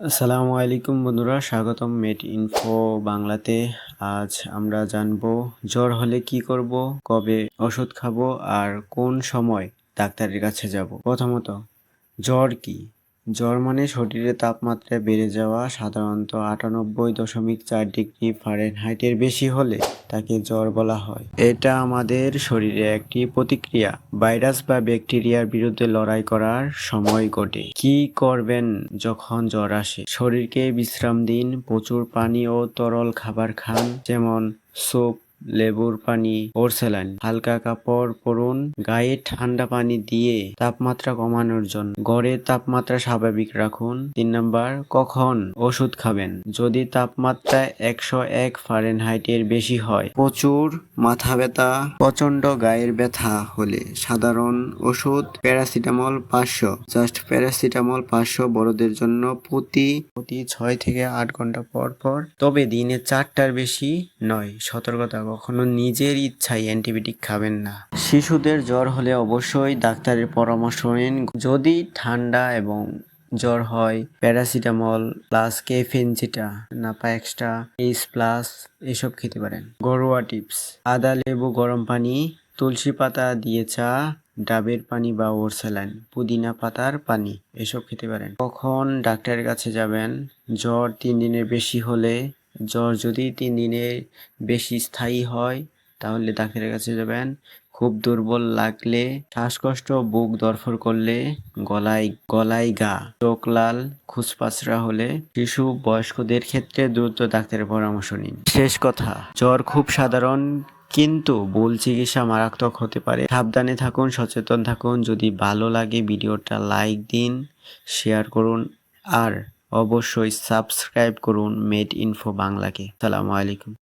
আসসালামু আলাইকুম বন্ধুরা, স্বাগতম মেট ইনফো বাংলাতে। আজ আমরা জানব জ্বর হলে কি করব, কবে ওষুধ খাব আর কোন সময় ডাক্তারের কাছে যাব। প্রথমত, জ্বর কি? জ্বর মানে তাপমাত্রা বেড়ে যাওয়া সাধারণত আটানব্বই দশমিক চার ডিগ্রি ফারেনহাইটের বেশি হলে তাকে জ্বর বলা হয়। এটা আমাদের শরীরে একটি প্রতিক্রিয়া। ভাইরাস বা ব্যাকটেরিয়ার বিরুদ্ধে লড়াই করার সময় ঘটে। কি করবেন যখন জ্বর আসে? শরীরকে বিশ্রাম দিন, প্রচুর পানি ও তরল খাবার খান, যেমন স্যুপ লেবুর পানি ওরসেলাইন হালকা কাপড় পরুন, গায়ে ঠান্ডা পানি দিয়ে তাপমাত্রা কমানোর জন্য। গড়ের তাপমাত্রা স্বাভাবিক রাখুন। তিন নাম্বার, কখন ওষুধ খাবেন? যদি তাপমাত্রা একশো এক ফারেনহাইটের বেশি হয়, প্রচুর মাথা ব্যথা প্রচণ্ড গায়ের ব্যথা হলে। সাধারণ ওষুধ, প্যারাসিটামল পাঁচশো। জাস্ট প্যারাসিটামল পাঁচশো বড়দের জন্য প্রতি প্রতি ছয় থেকে আট ঘণ্টা পর পর। তবে দিনে চারটার বেশি নয়, সতর্কতা কখনো নিজের ইচ্ছায় অ্যান্টিবায়োটিক খাবেন না। শিশুদের জ্বর হলে অবশ্যই ডাক্তারের পরামর্শ নিন। যদি ঠান্ডা এবং জ্বর হয়, প্যারাসিটামল প্লাস কেফেনজিটা, নাপা এক্সট্রা, এইচ প্লাস এসব খেতে পারেন। ঘরোয়া টিপস, আদা, লেবু, গরম পানি, তুলসী পাতা দিয়ে চা, ডাবের পানি বা ওরসালাইন পুদিনা পাতার পানি, এসব খেতে পারেন। কখন ডাক্তারের কাছে যাবেন? জ্বর তিন দিনের বেশি হলে জ্বর যদি তিন দিনের বেশি স্থায়ী হয়, তাহলে ডাক্তারের কাছে যাবেন। খুব দুর্বল লাগলে, শ্বাসকষ্ট, বুক দরফর করলে, গলায় গলায় গা, চোখ লাল খুসপাসরা হলে শিশু বয়স্কদের ক্ষেত্রে দ্রুত ডাক্তারের পরামর্শ নিন। শেষ কথা, জ্বর খুব সাধারণ, কিন্তু ভুল চিকিৎসা মারাত্মক হতে পারে। সাবধানে থাকুন, সচেতন থাকুন। যদি ভালো লাগে ভিডিওটা, লাইক দিন, শেয়ার করুন। আর অবশ্যই সাবস্ক্রাইব করুন মেড ইনফো বাংলাকে। সালামু আলাইকুম।